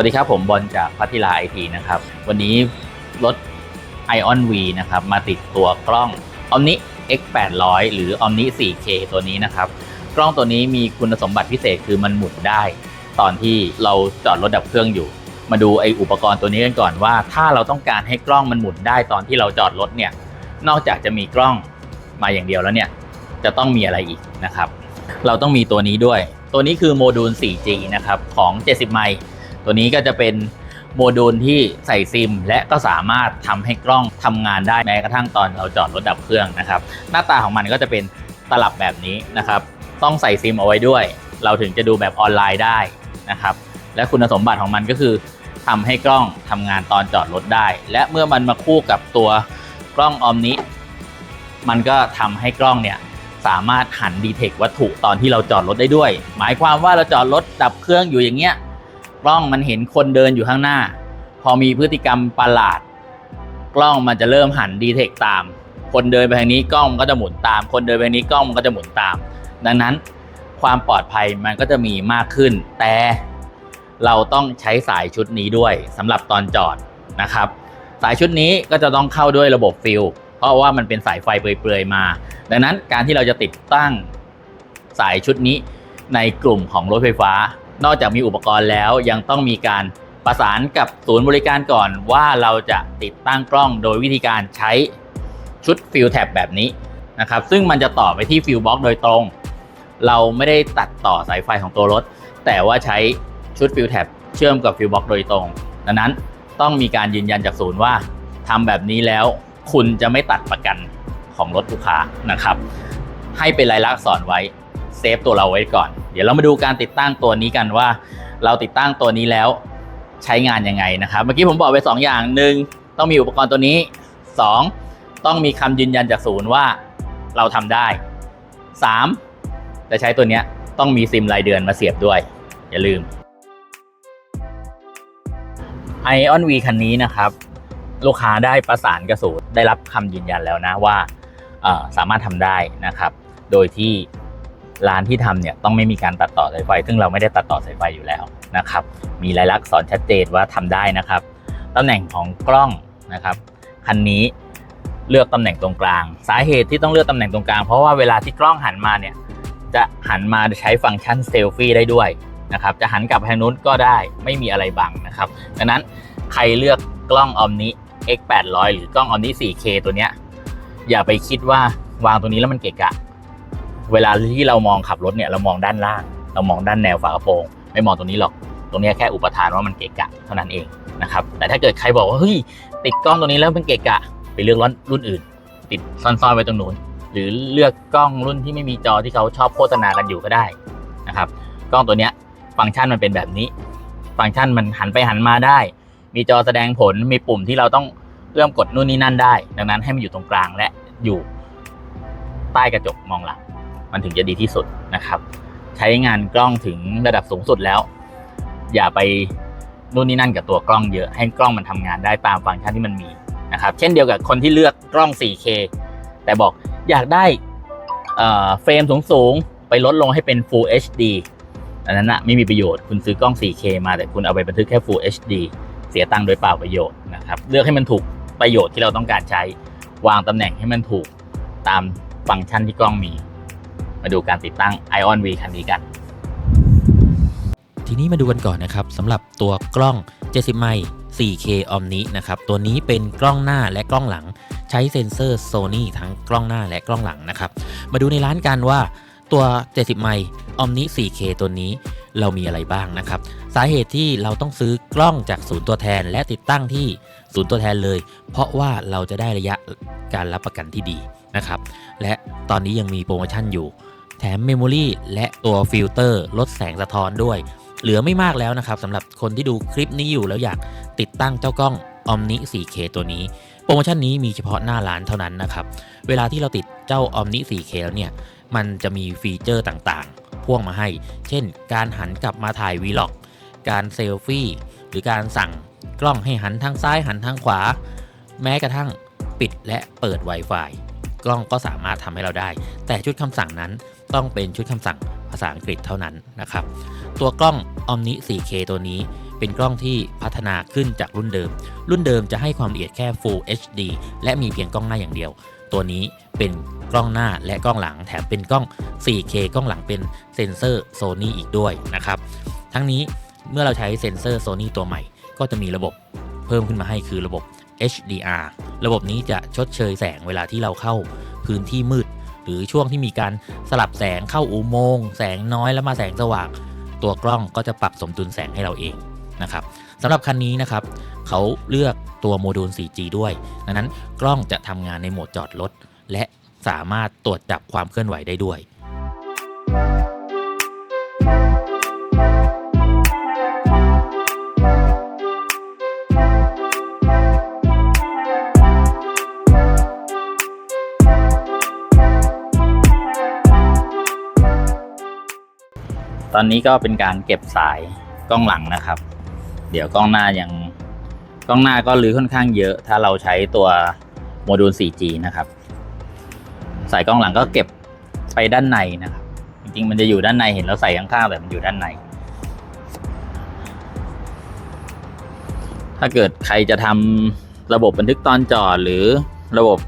วัสดีครับ ผมบอลจากพัทิลาไอทีนะครับ วันนี้รถ Ion V นะครับ มาติดตัวกล้อง Omni X 800หรือ Omni 4K ตัวนี้นะครับ กล้องตัวนี้มีคุณสมบัติพิเศษคือมันหมุนได้ ตอนที่เราจอดรถดับเครื่องอยู่ มาดูไออุปกรณ์ตัวนี้กันก่อนว่า ถ้าเราต้องการให้กล้องมันหมุนได้ตอนที่เราจอดรถเนี่ย นอกจากจะมีกล้องมาอย่างเดียวแล้วเนี่ย จะต้องมีอะไรอีกนะครับ เราต้องมีตัวนี้ด้วย ตัวนี้คือโมดูล 4G นะครับของ 70 ไมล์ ตัวนี้ก็จะเป็นโมดูลที่ใส่ซิม และก็สามารถทำให้กล้องทำงานได้แม้กระทั่งตอนเราจอดรถดับเครื่องนะครับ หน้าตาของมันก็จะเป็นตลับแบบนี้นะครับ ต้องใส่ซิมเอาไว้ด้วย เราถึงจะดูแบบออนไลน์ได้นะครับ และคุณสมบัติของมันก็คือทำให้กล้องทำงานตอนจอดรถได้ และเมื่อมันมาคู่กับตัวกล้องออมนิมันก็ทำให้กล้องเนี่ยสามารถหันดีเทควัตถุตอนที่เราจอดรถได้ด้วย หมายความว่าเราจอดรถดับเครื่องอยู่อย่างเงี้ย กล้องมันเห็นคนเดินอยู่ข้างหน้า พอมีพฤติกรรมประหลาด กล้องมันจะเริ่มหันดีเทคตาม คนเดินไปทางนี้กล้องมันก็จะหมุนตาม คนเดินไปทางนี้กล้องมันก็จะหมุนตาม ดังนั้นความปลอดภัยมันก็จะมีมากขึ้น แต่เราต้องใช้สายชุดนี้ด้วยสำหรับตอนจอดนะครับ สายชุดนี้ก็จะต้องเข้าด้วยระบบฟิลเพราะว่ามันเป็นสายไฟเปลือยๆมา ดังนั้นการที่เราจะติดตั้งสายชุดนี้ในกลุ่มของรถไฟฟ้า นอกจากมีอุปกรณ์แล้วยังต้องมีการประสานกับศูนย์บริการก่อนว่าเราจะติดตั้งกล้องโดยวิธีการใช้ชุดฟิลแท็บแบบนี้นะครับซึ่งมันจะต่อไปที่ฟิลบ็อกโดยตรง เราไม่ได้ตัดต่อสายไฟของตัวรถ แต่ว่าใช้ชุดฟิลแท็บเชื่อมกับฟิลบ็อกโดยตรง ดังนั้นต้องมีการยืนยันจากศูนย์ว่าทำแบบนี้แล้วคุณจะไม่ตัดประกันของรถลูกค้านะครับ ให้เป็นลายลักษณ์อักษรไว้ เซฟตัวเราไว้ก่อน เดี๋ยวเรามาดูการติดตั้งตัวนี้กันว่า เราติดตั้งตัวนี้แล้วใช้งานยังไงนะครับ เมื่อกี้ผมบอกไป 2ออย่างหนึ่งต้องมีอุปกรณ์ตัวนี้ 2 ต้องมีคำยืนยันจากศูนย์ว่าเราทำได้ 3 จะใช้ตัวเนี้ยต้องมีซิมรายเดือนมาเสียบด้วย อย่าลืม Ion V คันนี้นะครับ ลูกค้าได้ประสานกับศูนย์ได้รับคำยืนยันแล้วนะว่าสามารถทำได้นะครับ โดยที่ ร้านที่ทำเนี่ยต้องไม่มีการตัดต่อสายไฟ ซึ่งเราไม่ได้ตัดต่อสายไฟอยู่แล้วนะครับ มีลายลักษณ์สอนชัดเจนว่าทำได้นะครับตำแหน่งของกล้องนะครับคันนี้เลือกตำแหน่งตรงกลาง สาเหตุที่ต้องเลือกตำแหน่งตรงกลาง เพราะว่าเวลาที่กล้องหันมาเนี่ยจะหันมาใช้ฟังก์ชันเซลฟี่ได้ด้วยนะครับจะหันกลับทางนู้นก็ได้ไม่มีอะไรบังนะครับดังนั้นใครเลือกกล้อง Omni X 800 หรือกล้อง Omni 4K ตัวเนี้ยอย่าไปคิดว่าวางตรงนี้แล้วมันเกะกะ เวลาที่เรามองขับรถเนี่ยเรามองด้านล่าง เรามองด้านแนวฝากระโปรง ไม่มองตรงนี้หรอก ตรงนี้แค่อุปทานว่ามันเกะกะเท่านั้นเองนะครับแต่ถ้าเกิดใครบอกว่าเฮ้ยติดกล้องตัวนี้แล้วมันเกะกะ ไปเลือกรุ่นรุ่นอื่น ติดซ่อนๆไว้ตรงนู้นหรือเลือกกล้องรุ่นที่ไม่มีจอที่เขาชอบโฆษณากันอยู่ก็ได้นะครับกล้องตัวเนี้ยฟังก์ชันมันเป็นแบบนี้ ฟังก์ชันมันหันไปหันมาได้ มีจอแสดงผลมีปุ่มที่เราต้องเริ่มกดนู่นนี่นั่นได้ ดังนั้นให้มันอยู่ตรงกลางและอยู่ใต้กระจกมองหลัง มันถึงจะดีที่สุดนะครับ ใช้งานกล้องถึงระดับสูงสุดแล้ว อย่าไปนู่นนี่นั่นกับตัวกล้องเยอะให้กล้องมันทำงานได้ตามฟังก์ชันที่มันมีนะครับ เช่นเดียวกับคนที่เลือกกล้อง 4K แต่บอกอยากได้เอ่อเฟรมสูงๆไปลดลงให้เป็น Full HD อันนั้นนะไม่มีประโยชน์คุณซื้อกล้อง 4K มาแต่คุณเอาไปบันทึกแค่ Full HD เสียตังค์โดยเปล่าประโยชน์นะครับ เลือกให้มันถูกประโยชน์ที่เราต้องการใช้วางตำแหน่งให้มันถูกตามฟังก์ชันที่กล้องมี มาดูการติดตั้ง Ion V คันนี้กัน ทีนี้มาดูกันก่อนนะครับสำหรับตัวกล้อง 70 ไมล์ 4K Omni นะครับ ตัวนี้เป็นกล้องหน้าและกล้องหลัง ใช้เซ็นเซอร์ Sony ทั้งกล้องหน้าและกล้องหลังนะครับ มาดูในร้านกันว่าตัว 70 ไมล์ Omni 4K ตัวนี้เรามีอะไรบ้างนะครับ สาเหตุที่เราต้องซื้อกล้องจากศูนย์ตัวแทนและติดตั้งที่ศูนย์ตัวแทนเลย เพราะว่าเราจะได้ระยะการรับประกันที่ดีนะครับ และตอนนี้ยังมีโปรโมชั่นอยู่ แถมเมมโมรีและตัวฟิลเตอร์ลดแสงสะท้อนด้วย เหลือไม่มากแล้วนะครับสำหรับคนที่ดูคลิปนี้อยู่แล้วอยากติดตั้งเจ้ากล้อง Omni 4K ตัวนี้ โปรโมชั่นนี้มีเฉพาะหน้าร้านเท่านั้นนะครับ เวลาที่เราติดเจ้า Omni 4K แล้วเนี่ย มันจะมีฟีเจอร์ต่างๆ พ่วงมาให้ เช่น การหันกลับมาถ่าย Vlog การเซลฟี่ หรือการสั่งกล้องให้หันทางซ้ายหันทางขวา แม้กระทั่งปิดและเปิด Wi-Fi กล้องก็สามารถทำให้เราได้ แต่ชุดคำสั่งนั้น ต้องเป็นชุดคำสั่งภาษาอังกฤษเท่านั้นนะครับ ตัวกล้อง Omni 4K ตัวนี้เป็นกล้องที่พัฒนาขึ้นจากรุ่นเดิม รุ่นเดิมจะให้ความละเอียดแค่ Full HD และมีเพียงกล้องหน้าอย่างเดียว ตัวนี้เป็นกล้องหน้าและกล้องหลังแถมเป็นกล้อง 4K กล้องหลังเป็นเซ็นเซอร์ Sony อีกด้วยนะครับ ทั้งนี้เมื่อเราใช้เซ็นเซอร์ Sony ตัวใหม่ ก็จะมีระบบเพิ่มขึ้นมาให้คือระบบ HDR ระบบนี้จะชดเชยแสงเวลาที่เราเข้าพื้นที่มืด หรือช่วงที่มีการสลับแสงเข้าอุโมงค์แสงน้อยแล้วมาแสงสว่าง ตัวกล้องก็จะปรับสมดุลแสงให้เราเองนะครับสำหรับคันนี้นะครับเขาเลือกตัวโมดูล 4G ด้วยดังนั้นกล้องจะทำงานในโหมดจอดรถและสามารถตรวจจับความเคลื่อนไหวได้ด้วย ตอนนี้ก็เป็นการเก็บสายกล้องหลังนะครับ เดี๋ยวกล้องหน้ายังกล้องหน้าก็รื้อค่อนข้างเยอะ ถ้าเราใช้ตัวโมดูล 4G นะครับ สายกล้องหลังก็เก็บไปด้านในนะครับ จริงๆมันจะอยู่ด้านในเห็นเราใส่ข้างๆแต่มันอยู่ด้านใน ถ้าเกิดใครจะทำระบบบันทึกตอนจอดหรือระบบ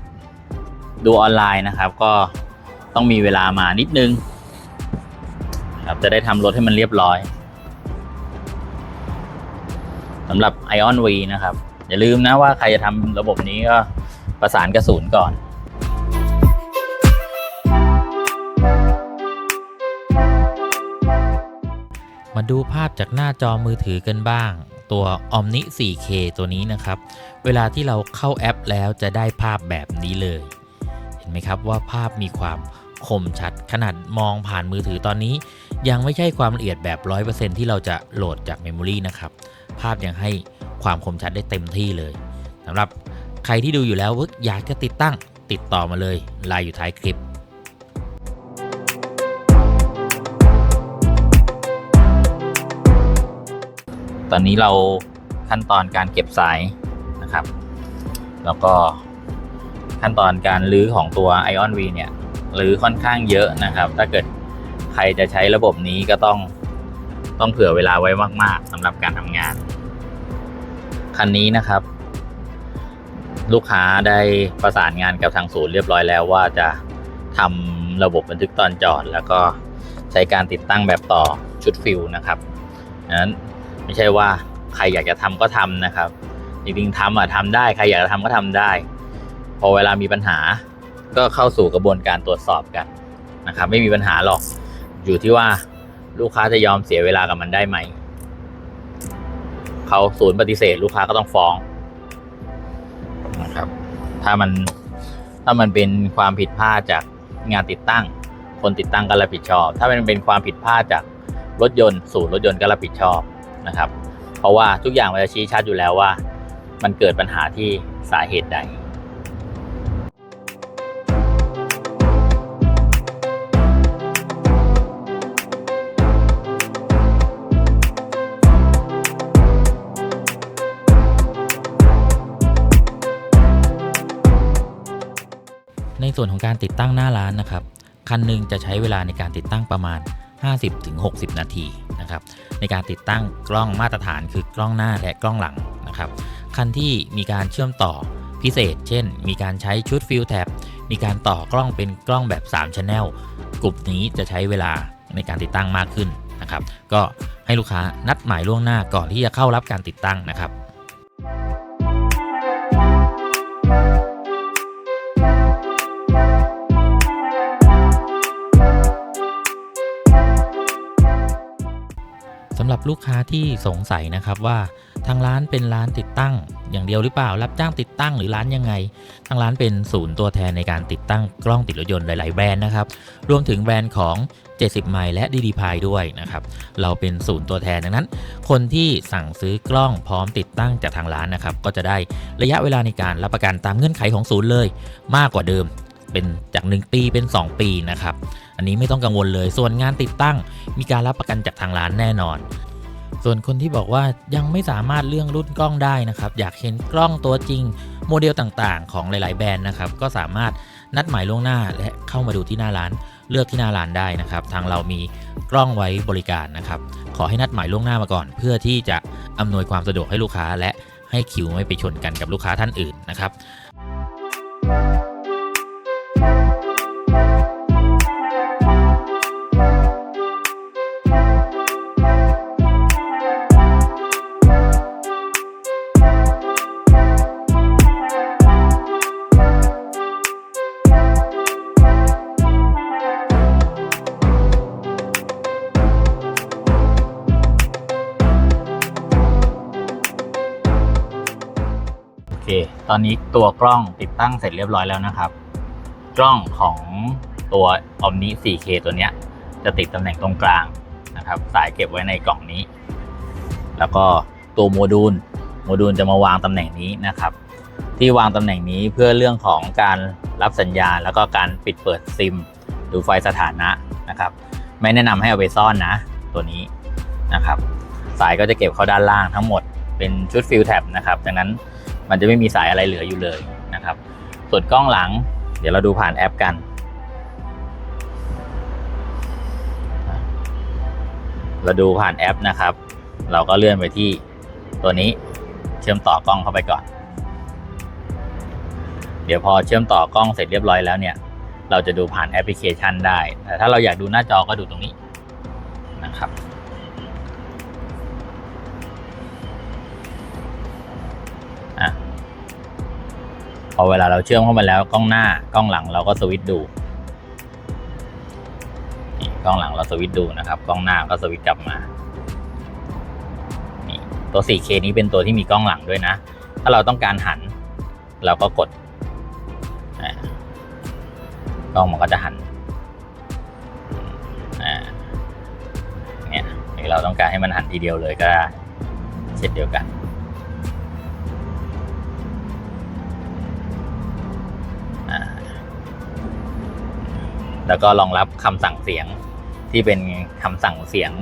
ดูออนไลน์นะครับ ก็ต้องมีเวลามานิดนึง ครับจะได้ทำรถให้มันเรียบร้อยสำหรับ Ion V นะครับ อย่าลืมนะว่าใครจะทำระบบนี้ก็ประสานกระสุนก่อนมาดูภาพจากหน้าจอมือถือกันบ้าง ตัว Omni 4K ตัวนี้นะครับ เวลาที่เราเข้าแอปแล้วจะได้ภาพแบบนี้เลย เห็นไหมครับว่าภาพมีความคมชัดขนาดมองผ่านมือถือตอนนี้ ยังไม่ใช่ความละเอียดแบบ 100%ที่เราจะโหลดจากเมมโมรีนะครับ ภาพยังให้ความคมชัดได้เต็มที่เลยสำหรับใครที่ดูอยู่แล้วอยากจะติดตั้งติดต่อมาเลยไลน์อยู่ท้ายคลิปตอนนี้เราขั้นตอนการเก็บสายนะครับ แล้วก็ขั้นตอนการรื้อของตัว Ion V เนี่ยรื้อค่อนข้างเยอะนะครับ ถ้าเกิด ใครจะใช้ระบบนี้ก็ต้องต้องเผื่อเวลาไว้มาก ๆสำหรับการทำงาน คันนี้นะครับ ลูกค้าได้ประสานงานกับทางศูนย์เรียบร้อยแล้วว่าจะทำระบบบันทึกตอนจอด แล้วก็ใช้การติดตั้งแบบต่อชุดฟิลนะครับนั้นไม่ใช่ว่าใครอยากจะทำก็ทำนะครับจริงๆทำอะทำได้ใครอยากจะทำก็ทำได้ พอเวลามีปัญหาก็เข้าสู่กระบวนการตรวจสอบกันนะครับ ไม่มีปัญหาหรอก อยู่ที่ว่าลูกค้าจะยอมเสียเวลากับมันได้ไหม เขาศูนย์ปฏิเสธ ลูกค้าก็ต้องฟ้องนะครับ ถ้ามันถ้ามันเป็นความผิดพลาดจากงานติดตั้ง คนติดตั้งก็รับผิดชอบ ถ้ามันเป็นความผิดพลาดจากรถยนต์ศูนย์รถยนต์ก็รับผิดชอบนะครับ เพราะว่าทุกอย่างมันจะชี้ชัดอยู่แล้วว่า มันเกิดปัญหาที่สาเหตุใด ส่วนของการติดตั้งหน้าร้านนะครับ คันหนึ่งจะใช้เวลาในการติดตั้งประมาณ 50-60 นาทีนะครับในการติดตั้งกล้องมาตรฐานคือกล้องหน้าและกล้องหลังนะครับ คันที่มีการเชื่อมต่อพิเศษ เช่น มีการใช้ชุดฟิลแท็บ มีการต่อกล้องเป็นกล้องแบบ3 Channel กลุ่มนี้จะใช้เวลาในการติดตั้งมากขึ้นนะครับ ก็ให้ลูกค้านัดหมายล่วงหน้าก่อนที่จะเข้ารับการติดตั้งนะครับำหรับลูกค้าที่สงสัยนะครับว่าทางร้านเป็นร้านติดตั้ง อย่างเดียวหรือเปล่า รับจ้างติดตั้งหรือร้านยังไง ทางร้านเป็นศูนย์ตัวแทนในการติดตั้งกล้องติดรถยนต์หลาย ๆ แบรนด์นะครับ รวมถึงแบรนด์ของ 70 ไมล์และ DD p i ด้วยนะครับ เราเป็นศูนย์ตัวแทนดังนั้น คนที่สั่งซื้อกล้องพร้อมติดตั้งจากทางร้านนะครับ ก็จะได้ระยะเวลาในการรับประกันตามเงื่อนไขของศูนย์เลย มากกว่าเดิม เป็นจาก 1 ปีเป็น 2 ปีนะครับ อันนี้ไม่ต้องกังวลเลย ส่วนงานติดตั้งมีการรับประกันจากทางร้านแน่นอน ส่วนคนที่บอกว่ายังไม่สามารถเลื่อกรุ่นกล้องได้นะครับ อยากเห็นกล้องตัวจริงโมเดลต่างๆ ของหลายๆ แบรนด์นะครับ ก็สามารถนัดหมายล่วงหน้าและเข้ามาดูที่หน้าร้าน เลือกที่หน้าร้านได้นะครับ ทางเรามีกล้องไว้บริการนะครับ ขอให้นัดหมายล่วงหน้ามาก่อน เพื่อที่จะอำนวยความสะดวกให้ลูกค้าและให้คิวไม่ไปชนกันกับลูกค้าท่านอื่นนะครับโอ อนนี้ตัวกล้องติดตั้งเสร็จเรียบร้อยแล้วนะครับ กล้องของตัว Omni 4K ตัวเนี้ย จะติดตำแหน่งตรงกลางนะครับ สายเก็บไว้ในกล่องนี้ แล้วก็ตัวโมดูล โมดูลจะมาวางตำแหน่งนี้นะครับ ที่วางตำแหน่งนี้เพื่อเรื่องของการรับสัญญาณ แล้วก็การปิดเปิดซิม ดูไฟสถานะนะครับ ไม่แนะนำให้เอาไปซ่อนนะ ตัวนี้นะครับ สายก็จะเก็บเข้าด้านล่างทั้งหมดเป็นชุดฟิลแท็บนะครับดังนั้น มันจะไม่มีสายอะไรเหลืออยู่เลยนะครับ ส่วนกล้องหลัง เดี๋ยวเราดูผ่านแอปกันเราดูผ่านแอปนะครับ เราก็เลื่อนไปที่ตัวนี้เชื่อมต่อกล้องเข้าไปก่อน เดี๋ยวพอเชื่อมต่อกล้องเสร็จเรียบร้อยแล้วเนี่ย เราจะดูผ่านแอปพลิเคชันได้ แต่ถ้าเราอยากดูหน้าจอก็ดูตรงนี้นะครับ อเวลาเราเชื่อมเข้ามาแล้วกล้องหน้ากล้องหลังเราก็สวิตช์ดูนี่กล้องหลังเราสวิตช์ดูนะครับ กล้องหน้าก็สวิตช์กลับมานี่ตัว 4K นี้เป็นตัวที่มีกล้องหลังด้วยนะ ถ้าเราต้องการหัน เราก็กดกล้องมันก็จะหันเนี่ยหรือเราต้องการให้มันหันทีเดียวเลยก็ได้เช่นเดียวกัน แล้วก็รองรับคำสั่งเสียงที่เป็นคำสั่งเสียง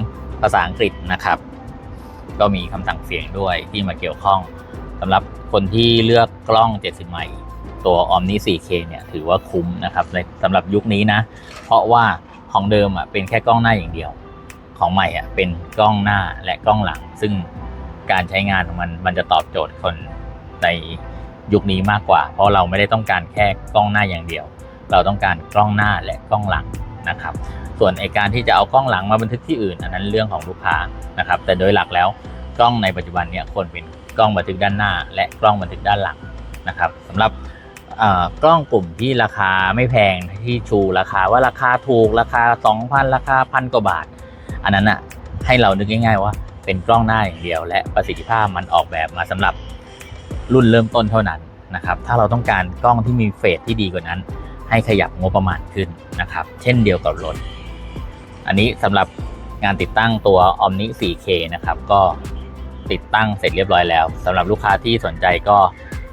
ภาษาอังกฤษนะครับ ก็มีคำสั่งเสียงด้วยที่มาเกี่ยวข้องสำหรับคนที่เลือกกล้อง 70 ไมล์ตัว Omni 4K เนี่ยถือว่าคุ้มนะครับในสำหรับยุคนี้นะ เพราะว่าของเดิมอะเป็นแค่กล้องหน้าอย่างเดียว ของใหม่อะเป็นกล้องหน้าและกล้องหลัง ซึ่งการใช้งานของมันมันจะตอบโจทย์คนในยุคนี้มากกว่า เพราะเราไม่ได้ต้องการแค่กล้องหน้าอย่างเดียว เราต้องการกล้องหน้าและกล้องหลังนะครับ ส่วนไอการที่จะเอากล้องหลังมาบันทึกที่อื่น อันนั้นเรื่องของลูกค้านะครับ แต่โดยหลักแล้วกล้องในปัจจุบันเนี่ยควรเป็นกล้องบันทึกด้านหน้า และกล้องบันทึกด้านหลังนะครับสำหรับกล้องกลุ่มที่ราคาไม่แพงที่ชูราคาว่าราคาถูกราคา 2,000 ราคาพันกว่าบาท อันนั้นอะให้เรานึกง่ายๆว่าเป็นกล้องหน้าอย่างเดียว และประสิทธิภาพมันออกแบบมาสำหรับรุ่นเริ่มต้นเท่านั้นนะครับถ้าเราต้องการกล้องที่มีเฟสที่ดีกว่านั้น ให้ขยับงบประมาณขึ้นนะครับ เช่นเดียวกับรถ อันนี้สำหรับงานติดตั้งตัว Omni 4K นะครับ ก็ติดตั้งเสร็จเรียบร้อยแล้วสำหรับลูกค้าที่สนใจก็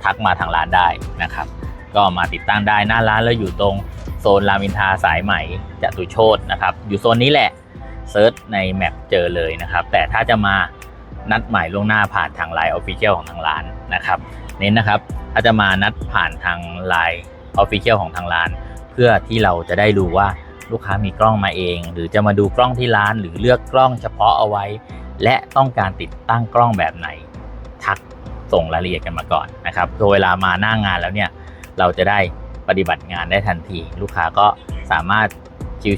ทักมาทางร้านได้นะครับ ก็มาติดตั้งได้หน้าร้านแล้วอยู่ตรงโซนรามอินทราสายไหม่จตุโชตนะครับ อยู่โซนนี้แหละเซิร์ชในแมปเจอเลยนะครับ แต่ถ้าจะมานัดหมายล่วงหน้าผ่านทางไลน์ออฟฟิเชียลของทางร้านนะครับ เน้นนะครับ ถ้าจะมานัดผ่านทางไลน์ ออฟฟิเชียลของทางร้าน เพื่อที่เราจะได้รู้ว่าลูกค้ามีกล้องมาเอง หรือจะมาดูกล้องที่ร้าน หรือเลือกกล้องเฉพาะเอาไว้ และต้องการติดตั้งกล้องแบบไหน ทักส่งรายละเอียดกันมาก่อนนะครับโดยเวลามาหน้างานแล้วเนี่ยเราจะได้ปฏิบัติงานได้ทันที ลูกค้าก็สามารถ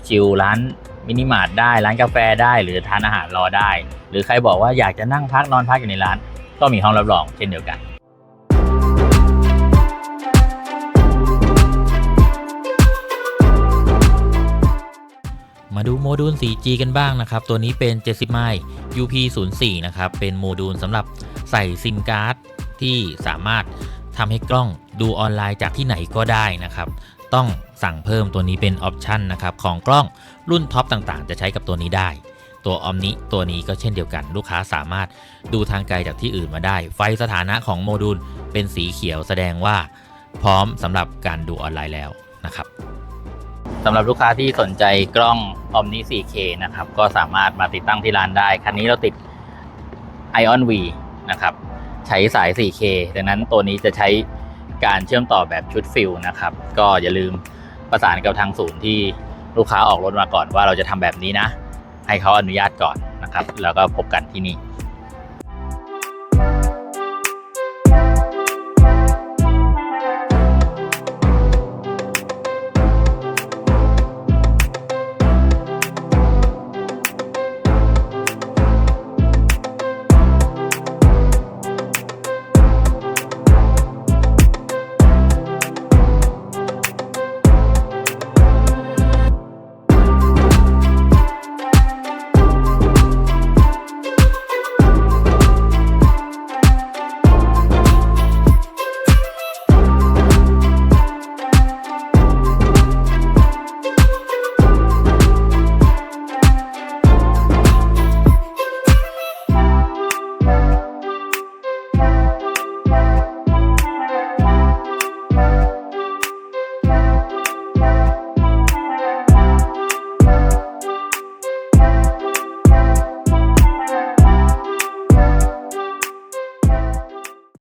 ชิวๆร้านมินิมาร์ทได้ร้านกาแฟได้หรือทานอาหารรอได้ หรือใครบอกว่าอยากจะนั่งพักนอนพักอยู่ในร้าน ก็มีห้องรับรองเช่นเดียวกัน มาดูโมดูล 4G กันบ้างนะครับ ตัวนี้เป็น 70 ไมล์ UP04 นะครับ เป็นโมดูลสำหรับใส่ซิมการ์ดที่สามารถทำให้กล้องดูออนไลน์จากที่ไหนก็ได้นะครับ ต้องสั่งเพิ่มตัวนี้เป็นออปชันนะครับ ของกล้องรุ่นท็อปต่างๆ จะใช้กับตัวนี้ได้ ตัว Omni ตัวนี้ก็เช่นเดียวกัน ลูกค้าสามารถดูทางไกลจากที่อื่นมาได้ ไฟสถานะของโมดูลเป็นสีเขียวแสดงว่า พร้อมสำหรับการดูออนไลน์แล้วนะครับ สำหรับลูกค้าที่สนใจกล้อง Omni 4K นะครับ ก็สามารถมาติดตั้งที่ร้านได้ คันนี้เราติด Ion V นะครับ ใช้สาย 4K ดังนั้นตัวนี้จะใช้การเชื่อมต่อแบบชุดฟิลนะครับ ก็อย่าลืมประสานกับทางศูนย์ที่ลูกค้าออกรถมาก่อนว่าเราจะทำแบบนี้นะ ให้เขาอนุญาตก่อนนะครับ แล้วก็พบกันที่นี่